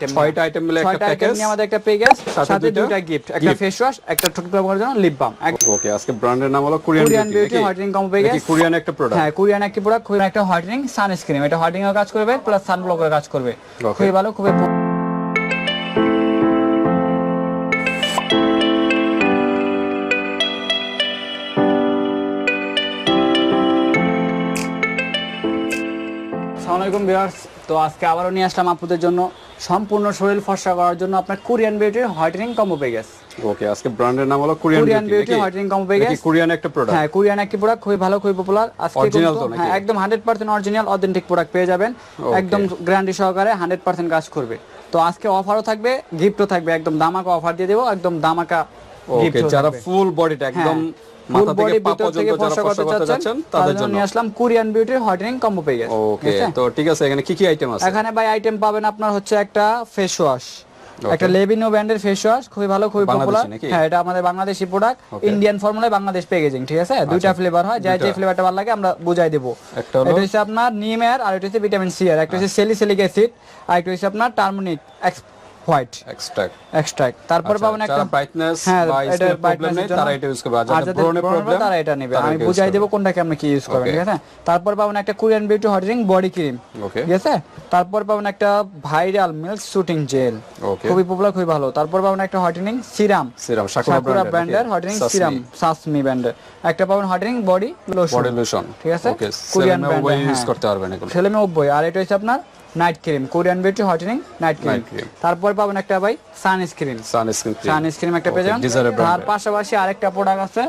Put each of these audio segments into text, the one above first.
ছয়টা item মিলে একটা। নিয়ে আমাদের একটা প্যাকেজ সাথে গিফট একটা ফেস ওয়াশ একটা ঠোঁট ব্যবহারের জন্য লিপ বাম ওকে আজকে ব্র্যান্ডের নাম হলো Korean Korean beauty whitening combo package Korean একটা প্রোডাক্ট হ্যাঁ কোরিয়ান একটি প্রোডাক্ট খুবই একটা হোয়াইটেনিং সানস্ক্রিন এটা হোয়াইটেনিং এর কাজ করবে প্লাস কাজ করবে। খুবই ভালো খুবই আসসালামু আলাইকুম ভিউয়ার্স তো আজকে আবারও নিয়ে আসলাম আপনাদের জন্য সম্পূর্ণ শরীর ফর্সা করার জন্য আপনার কোরিয়ান বিউটির হোয়াইটেনিং কম্বো গেছে। ওকে আজকে ব্র্যান্ডের নাম হলো কোরিয়ান বিউটি হোয়াইটেনিং কম্বো গেছে। কোরিয়ান একটা প্রোডাক্ট হ্যাঁ কোরিয়ান একটা প্রোডাক্ট খুবই ভালো খুবই পপুলার আজকে অরিজিনাল তো হ্যাঁ একদম 100% অরিজিনাল অথেন্টিক প্রোডাক্ট পেয়ে যাবেন। একদম গ্যারান্টি সহকারে 100% কাজ করবে। তো আজকে অফারও থাকবে গিফটও থাকবে একদম দামাকা অফার দিয়ে দেবো একদম দামাকা ওকে যারা ফুল বডিটা একদম ফুল মাথা থেকে পা পর্যন্ত যারা ফর্সা ফর্সা করতে চাচ্ছেন? তাদের জন্য। নিয়ে আসলাম কোরিয়ান বিউটির হোয়াইটেনিং কম্বো প্যাকেজ ওকে তো ঠিক আছে এখানে কি কি আইটেম আছে? এখানে ভাই আইটেম পাবেন আপনার হচ্ছে একটা ফেস ওয়াশ একটা লেবিনো ব্র্যান্ডের ফেস ওয়াশ খুবই ভালো খুবই পপুলার হ্যাঁ এটা আমাদের বাংলাদেশি প্রোডাক্ট ইন্ডিয়ান ফর্মুলায় বাংলাদেশ প্যাকেজিং ঠিক আছে? দুইটা ফ্লেভার হয় যার যে ফ্লেভারটা ভালো লাগে আমরা বুঝাই দেবো। একটা হচ্ছে আপনার নিম এর আর এটা হচ্ছে ভিটামিন সি এর একটা হচ্ছে সেলিসিলিক অ্যাসিড আর একটা হচ্ছে আপনার টার্মোনিক হোয়াইট এক্সট্রাক্ট এক্সট্রাক্ট তারপর পাবেন একটা ব্রাইটনেস হ্যাঁ এটা নেই তারা এটা ইউজ করবে। আর যাদের প্রবলেম তারা এটা নেবে। আমি বুঝাই দেবো আপনি কি ইউজ করবেন ঠিক আছে? তারপর পাবেন একটা কোরিয়ান বিউটি বডি ক্রিম ঠিক আছে? তারপর পাবেন একটা ভাইরাল মিল্ক শুটিং জেল. খুবই পপুলার খুবই ভালো। তারপর পাবেন একটা হোয়াইটেনিং সিরাম সিরাম সাকুরা ব্র্যান্ডের হোয়াইটেনিং সিরাম সাসমি ব্র্যান্ডের একটা পাবেন whitening body lotion body lotion ঠিক আছে? কোরিয়ান এর, ইউজ। করতে পারবেন এগুলো। ছেলে মেয়ে অব্বই আর এটা হচ্ছে আপনার night cream Korean beauty whitening night cream. তারপর পাবেন একটা ভাই সানস্ক্রিন। সানস্ক্রিন সানস্ক্রিন একটা পেয়ে যাবেন। Desiree তার পাশাপাশি আরেকটা প্রোডাক্ট আছে।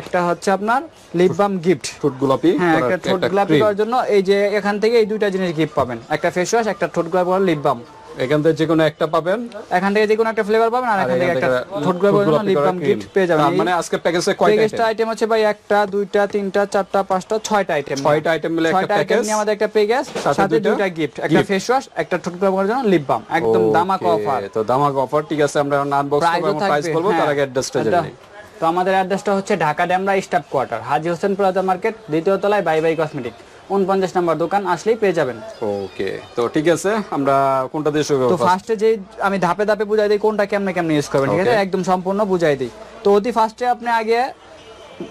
একটা হচ্ছে আপনার লিপ বাম গিফট ঠোঁট গোলাপি হ্যাঁ একটা ঠোঁট গোলাপি করার জন্য এই যে এখান থেকে এই দুইটা জিনিস গিফট পাবেন। একটা ফেস ওয়াশ একটা ঠোঁট গোলাপি লিপ বাম এখান থেকে যে কোনো একটা পাবেন। এখান থেকে যে কোনো একটা ফ্লেভার পাবেন আর এখান থেকে একটা ঠোঁট গোলাপি করার জন্য লিপ বাম। গিফট পেয়ে যাবেন। মানে আজকে প্যাকেজে কয়টা প্যাকেজটা আইটেম হচ্ছে ভাই একটা দুইটা তিনটা চারটা পাঁচটা ছয়টা আইটেম ছয়টা আইটেম মিলে একটা আইটেম প্যাকেজ নিয়ে আমাদের একটা প্যাকেজ সাথে দুইটা গিফট একটা ফেস ওয়াশ একটা ঠোঁট গোলাপি করার জন্য লিপ বাম একদম দামাক অফার তো দামাক অফার ঠিক আছে আমরা আনবক্স করব এবং প্রাইস বলব তার হ্যাঁ। আগে অ্যাড্রেসটা জেনে তো আমাদের অ্যাড্রেসটা হচ্ছে Dhaka Demra staff quarter Haji Hossain plaza market দ্বিতীয় তলায় বাই বাই কসমেটিক। উনপঞ্চাশ নম্বর দোকান আসলেই পেয়ে যাবেন। ওকে তো ঠিক আছে আমরা কোনটা দিয়ে শুরু তো করব ফার্স্টে যে আমি ধাপে ধাপে বুঝাই দিই কোনটা কেমনে কেমনে ইউজ করবেন ঠিক আছে? একদম সম্পূর্ণ বুঝাই দিই। তো অতি ফার্স্টে আপনি আগে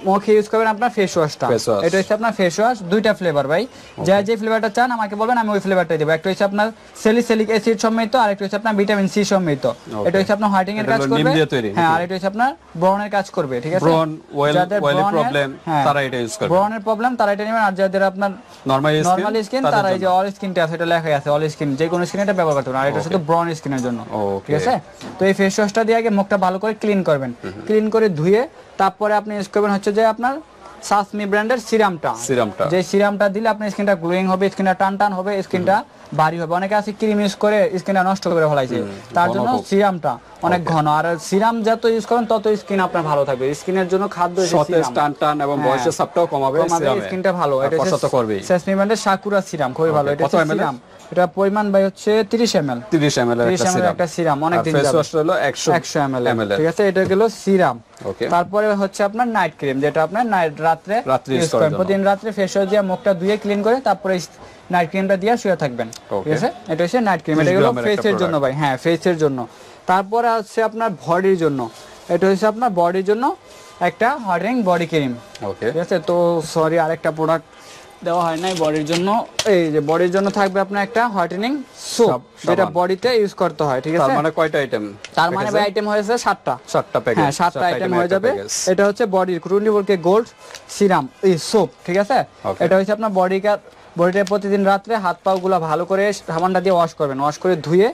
মুখে ইউজ করবেন আপনার ফেস ওয়াশটা এটা হচ্ছে আপনার ফেস ওয়াশ দুইটা ফ্লেভার ভাই। যা যে ফ্লেভারটা চান আমাকে বলবেন আমি ওই ফ্লেভারটাই দেবো। একটা হচ্ছে আপনার সেলিসিলিক অ্যাসিড সমৃদ্ধ আর একটা হচ্ছে আপনার ভিটামিন সি সমৃদ্ধ। এটা হচ্ছে আপনার হোয়াইটিং এর কাজ করবে। হ্যাঁ আর এটা হচ্ছে আপনার ব্রনের কাজ করবে ঠিক আছে? ব্রন ওয়েল ওয়েলি প্রবলেম তারা এটা ইউজ করবে। ব্রনের প্রবলেম তারা এটা নেবেন। আর যাদের আপনার নরমাল স্কিন নরমাল স্কিন তারা এই যে অল স্কিনটা আছে এটা লেখাই আছে অল স্কিন যে কোনো স্কিন এটা ব্যবহার করতে পারেন। আর এটা শুধু ব্রন স্কিনের জন্য. ঠিক আছে? তো এই ফেস ওয়াশটা দিয়ে আগে মুখটা ভালো করে ক্লিন করবেন। ক্লিন করে ধুয়ে তারপরে আপনি ইউজ করবেন হচ্ছে যে আপনার সাসমি ব্র্যান্ডের সিরামটা। সিরামটা। যে সিরামটা দিলে আপনার স্কিনটা গ্লোয়িং হবে স্কিনটা টান টান হবে স্কিনটা ভারী হবে। অনেকে আছে ক্রিম ইউজ করে স্কিনটা নষ্ট করে ফেলাইছে। তার জন্য সিরামটা অনেক ঘন। আর সিরাম যত ইউজ করেন তত স্কিন আপনার ভালো থাকবে। স্কিনের জন্য খাদ্য সতেজ টান টান এবং হ্যাঁ। বয়সের চাপটাও কমাবে স্কিনটা ভালো। এটা ফর্সা তো করবেই। সেসমি সাকুরা সিরাম খুবই ভালো। এটা সিরাম এটা পরিমাণ ভাই হচ্ছে 30 ml 30 ml এর 30 একটা সিরাম অনেক দিন ফেস যাবে। ওয়াশ হলো 100 100 ml। ঠিক আছে এটা গেল সিরাম তারপরে হচ্ছে আপনার নাইট ক্রিম যেটা আপনার নাইট রাত্রে রাত্রে use use করেন। প্রতিদিন রাত্রে ফেস ওয়াশ দিয়ে মুখটা ধুয়ে ক্লিন করে তারপরে নাইট ক্রিমটা দিয়ে শুয়ে থাকবেন। ঠিক আছে? এটা হচ্ছে নাইট ক্রিম এটা হলো ফেসের জন্য ভাই। হ্যাঁ ফেসের জন্য। তারপরে আছে আপনার বডির জন্য। এটা হচ্ছে আপনার বডির জন্য একটা হোয়াইটেনিং বডি ক্রিম ওকে ঠিক আছে? তো সরি আরেকটা প্রোডাক্ট দেওয়া হয় নাই বডির জন্য। এই যে বডির জন্য থাকবে আপনার একটা হোয়াইটেনিং সোপ যেটা বডিতে ইউজ করতে হয় ঠিক তার আছে? মানে কয়টা আইটেম তার মানে ভাই আইটেম হয়েছে সাতটা। সাতটা প্যাকেজ হ্যাঁ সাতটা আইটেম হয়ে যাবে। এটা হচ্ছে বডির কে গোল্ড সিরাম এই সোপ ঠিক আছে? এটা হচ্ছে আপনার বডি কা বডিটা প্রতিদিন রাত্রে হাত পা গুলা ভালো করে সাবানটা দিয়ে ওয়াশ করবেন ওয়াশ করে ধুয়ে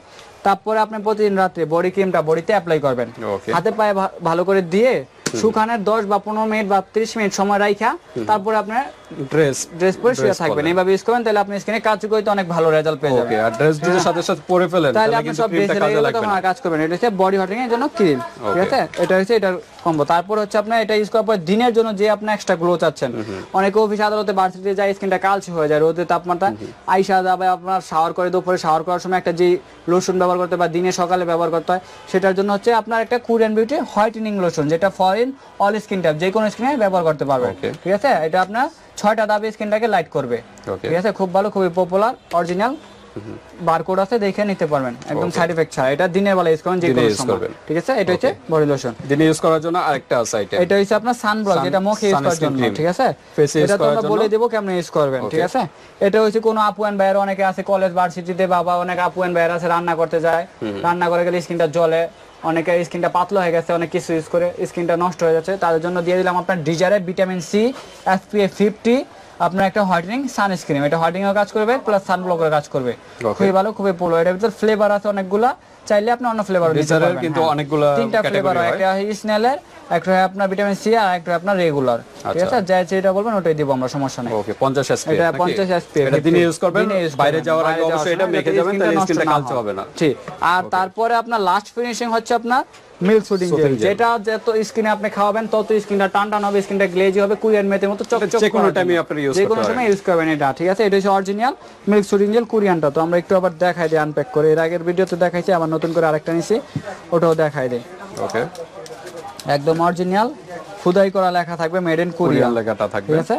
তারপরে আপনি প্রতিদিন রাত্রে বডি ক্রিমটা বডিতে অ্যাপ্লাই করবেন। হাতে পায়ে ভালো করে দিয়ে শুকানোর দশ বা পনেরো মিনিট বা ত্রিশ মিনিট সময় রাইখা তারপরে আপনার ড্রেস ড্রেস পরে শুয়ে থাকবেন। এইভাবে ইউজ করবেন তাহলে আপনি স্কিনে কাজ করতে অনেক ভালো রেজাল্ট পেয়ে যাবেন। আর ড্রেস যদি সাথে সাথে পরে ফেলেন তাহলে আপনি সব বেসে কাজে লাগবে না। কাজ করবেন এটা হচ্ছে বডি হোয়াইটেনিং এর জন্য ক্রিম ঠিক আছে? এটা হচ্ছে এটা কম্বো তারপর হচ্ছে আপনার এটা ইউজ করার পর দিনের জন্য যে আপনি এক্সট্রা গ্লো চাচ্ছেন অনেকে অফিস আদালতে ভার্সিটিতে যায় স্কিনটা কালচে হয়ে যায় রোদের তাপমাত্রা আইসা যাবে আপনার শাওয়ার করে দুপুরে শাওয়ার করার সময় একটা যে লোশন ব্যবহার করতে বা দিনে সকালে ব্যবহার করতে হয় সেটার জন্য হচ্ছে আপনার একটা কোরিয়ান বিউটি হোয়াইটেনিং লোশন যেটা ফরেন অল স্কিন টাইপ যে কোনো স্কিনে ব্যবহার করতে পারবে ঠিক আছে? এটা আপনার ছয়টা দাবি স্কিনটাকে লাইট করবে। ঠিক আছে? খুব ভালো খুবই পপুলার অরিজিনাল বারকোড আছে দেখে নিতে পারবেন। একদম সাইড এফেক্ট ছাড়া। এটা দিনের বেলা ইউজ করেন যে কোনো সময়। ঠিক আছে? এটা হচ্ছে বডি লোশন দিনে ইউজ করার জন্য আরেকটা আছে আইটেম এটা হচ্ছে আপনার সানব্লক যেটা মুখে ইউজ করার জন্য। ঠিক আছে? এটা তো আমরা বলে? দেবো কেমন ইউজ করবেন। ঠিক আছে? এটা হচ্ছে কোনো আপু এন্ড ভাইয়ের অনেকে আছে কলেজ ভার্সিটিতে বাবা অনেক আপু এন্ড ভাইয়ের আছে রান্না করতে যায়। রান্না করে গেলে স্কিনটা জ্বলে। অনেকে স্কিনটা পাতলা হয়ে গেছে, অনেক কিছু ইউজ করে স্কিনটা নষ্ট হয়ে যাচ্ছে। তাদের জন্য দিয়ে দিলাম আপনার ডিজারে ভিটামিন সি এসপিএফ ফিফটি আপনার একটা হোয়াইটেনিং সানস্ক্রিন এটা হোয়াইটেনিং এর কাজ করবে প্লাস সানব্লকের কাজ করবে। খুবই ভালো খুবই পোলো এটার ভিতর ফ্লেভার আছে অনেকগুলা। চাইলে আপনি অন্য ফ্লেভার দিতে পারবেন। কিন্তু হ্যাঁ। অনেকগুলা তিনটা ফ্লেভার। একটা স্নেলের একটা হয় আপনার ভিটামিন সি আর একটা আপনার রেগুলার ঠিক আচ্ছা। আছে? যাই যেটা বলবেন ওটাই দিব আমরা সমস্যা নেই। ওকে 50 এসপিএফ এটা 50 SPF এটা দিনে ইউজ করবেন? বাইরে যাওয়ার আগে অবশ্যই এটা মেখে যাবেন তাহলে স্কিনটা কালচে হবে না। ঠিক আর তারপরে আপনার লাস্ট ফিনিশিং হচ্ছে আপনার মিল্ক শুটিং জেল যেটা। যত স্কিনে আপনি খাওয়াবেন তত স্কিনটা টান টান হবে স্কিনটা গ্লেজি হবে কুরিয়ান মেথের মতো চকচক যে কোনো করার আপনি যে কোনো পারবেন। সময় ইউজ করবেন এটা ঠিক আছে? এটা হচ্ছে অরিজিনাল মিল্ক শুটিং জেল কুরিয়ানটা। তো আমরা একটু আবার দেখাই দিই আনপ্যাক করে। এর আগের ভিডিওতে দেখাইছি আবার নতুন করে আরেকটা নিছি ওটাও দেখাই দিই। ওকে একদম অরিজিনাল খুদাই করা লেখা থাকবে মেড ইন কোরিয়া লেখাটা থাকবে। ঠিক আছে?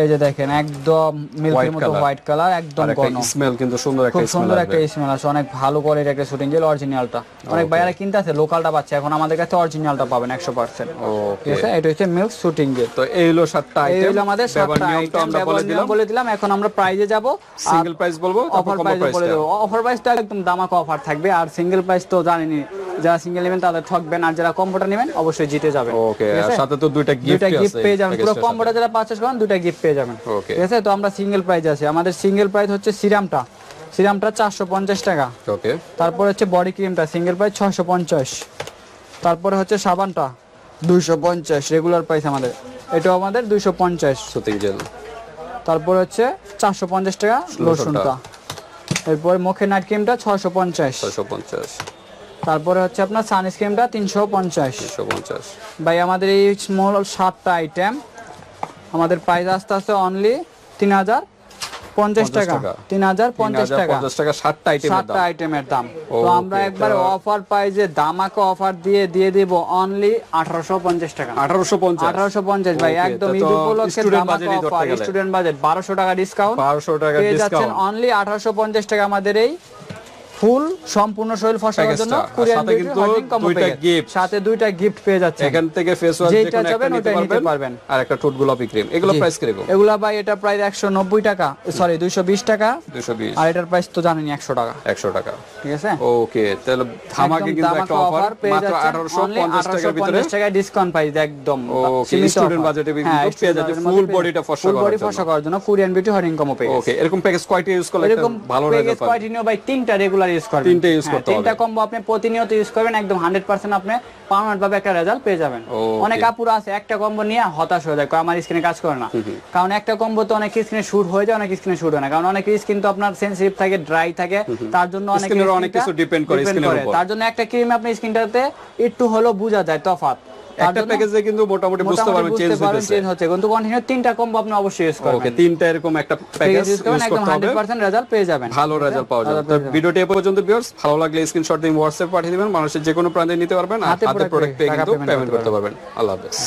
এই যে দেখেন একদম মিল্কের মতো হোয়াইট কালার একদম ঘন স্মেল কিন্তু সুন্দর একটা স্মেল সুন্দর একটা স্মেল আছে অনেক ভালো কোয়ালিটির একটা শুটিং অরিজিনালটা অনেক বাইরে কিনতে আছে লোকালটা পাচ্ছে এখন আমাদের কাছে অরিজিনালটা পাবেন একশো পার্সেন্ট ঠিক ওকে আছে এটা হচ্ছে মিল্ক শুটিং তো এই হলো সাতটা এই হলো আমাদের সাতটা আইটেম আমরা বলে দিলাম। বলে দিলাম এখন আমরা প্রাইজে যাব। সিঙ্গেল প্রাইস বলব অফার প্রাইস বলে দেবো। অফার প্রাইসটা একদম দামাক অফার থাকবে আর সিঙ্গেল প্রাইস তো জানেনই যারা সিঙ্গেল নেবেন তাদের ঠকবেন আর যারা কম্বোটা নেবেন অবশ্যই জিতে যাবেন। ওকে আছে? সাথে তো দুইটা গিফট দুইটা গিফট পেয়ে যাবেন। পুরো কম্বোটা যারা পারচেজ করেন দুইটা গিফট পেয়ে যাবেন। ওকে ঠিক আছে? তো আমরা সিঙ্গেল প্রাইস আছে। আমাদের সিঙ্গেল প্রাইস হচ্ছে সিরামটা। সিরামটা চারশো পঞ্চাশ টাকা। ওকে তারপর হচ্ছে বডি ক্রিমটা সিঙ্গেল প্রাইস ছশো পঞ্চাশ। তারপরে হচ্ছে সাবানটা দুইশো পঞ্চাশ রেগুলার প্রাইস আমাদের। এটাও আমাদের দুইশো পঞ্চাশ। সুতিং জেল তারপর হচ্ছে চারশো পঞ্চাশ টাকা লোশনটা এরপরে মুখে নাইট ক্রিমটা ছশো পঞ্চাশ। 650 তারপরে হচ্ছে আপনার সানস্ক্রিমটা তিনশো পঞ্চাশ। 350 ভাই আমাদের এই স্মল সাতটা আইটেম আমাদের প্রাইস আসতে আসতে অনলি তিন হাজার পঞ্চাশ টাকা। তিন হাজার পঞ্চাশ টাকা। 3050 টাকা সাতটা আইটেমের সাতটা দাম। আইটেমের দাম। তো আমরা একবার অফার প্রাইজে দামাকে অফার দিয়ে দিয়ে দিব অনলি আঠারোশো পঞ্চাশ টাকা। 1850 আঠারোশো পঞ্চাশ ভাই একদম ঈদ উপলক্ষে দামাকা অফার স্টুডেন্ট বাজেট বারোশো টাকা ডিসকাউন্ট 1200 টাকা পেয়ে যাচ্ছেন অনলি আঠারোশো পঞ্চাশ টাকা আমাদের এই ফুল সম্পূর্ণ শরীর ফসলের জন্য দুইটা gift। সাথে দুইটা গিফট পেয়ে যাচ্ছেন। এখান থেকে ফেস ওয়াশ যেটা চাবেন চাবেন নিতে পারবেন। আর একটা ঠোঁট গোলাপি ক্রিম এগুলো। প্রাইস কীরকম? এগুলা ভাই এটা একশো নব্বই টাকা। সরি দুইশো বিশ টাকা। 220 আর এটার প্রাইস তো জানেনি একশো টাকা। 100 টাকা। ঠিক আছে? ওকে তাহলে ধামাকে কিন্তু একটা অফার মাত্র 1850 টাকার ভিতরে। 1850 টাকায় ডিসকাউন্ট পাই একদম offer। budget এ কিন্তু হ্যাঁ, পেয়ে যাচ্ছে budget full মধ্যে পেয়ে body টা যাচ্ছে। ফর্সা full করার জন্য। কোরিয়ান বিউটি হরিং পেয়ে ওকে এরকম প্যাকেজ কয়টা ইউজ করলে এরকম ভালো প্যাকেজ রেজাল্ট পাবেন। কন্টিনিউ বাই তিনটা রেগুলার ইউজ করবেন। তিনটা use হ্যাঁ, করতে তিনটা কম্বো আপনি প্রতিনিয়ত ইউজ করবেন একদম 100% আপনি পার্মানেন্ট ভাবে একটা রেজাল্ট পেয়ে যাবেন। অনেক আপুরা আছে একটা কম্বো নিয়ে হতাশ হয়ে যায় আমার স্কিনে কাজ করে না। কারণ একটা কম্বো তো অনেক স্কিনে শুট হয়ে যায় অনেক স্কিনে শুট হয় না। কারণ অনেক স্কিন তো আপনার সেনসিটিভ থাকে ড্রাই থাকে তার জন্য অনেক কিছু depend করে এর উপর। তার জন্য একটা ক্রিম আপনি স্কিনটাতে একটু হলেও বোঝা যায় তফাৎ। একটা প্যাকেজে কিন্তু মোটামুটি বুঝতে পারবেন চেঞ্জ হচ্ছে চেঞ্জ হচ্ছে। কিন্তু তিনটা কম্বো আপনি অবশ্যই ইউজ করবেন। ওকে তিনটা এরকম একটা প্যাকেজ ইউজ করতে হবে। 100% রেজাল্ট পেয়ে যাবেন। ভালো রেজাল্ট পাওয়া যাবে। তো ভিডিওটি এ পর্যন্ত ভিউয়ার্স ভালো লাগলে স্ক্রিনশট দিয়ে WhatsApp পাঠিয়ে দিবেন। মানুষের যে কোনো প্রান্তে নিতে পারবেন আর হাতে প্রোডাক্ট পেয়ে কিন্তু পেমেন্ট করতে পারবেন। আল্লাহ হাফেজ।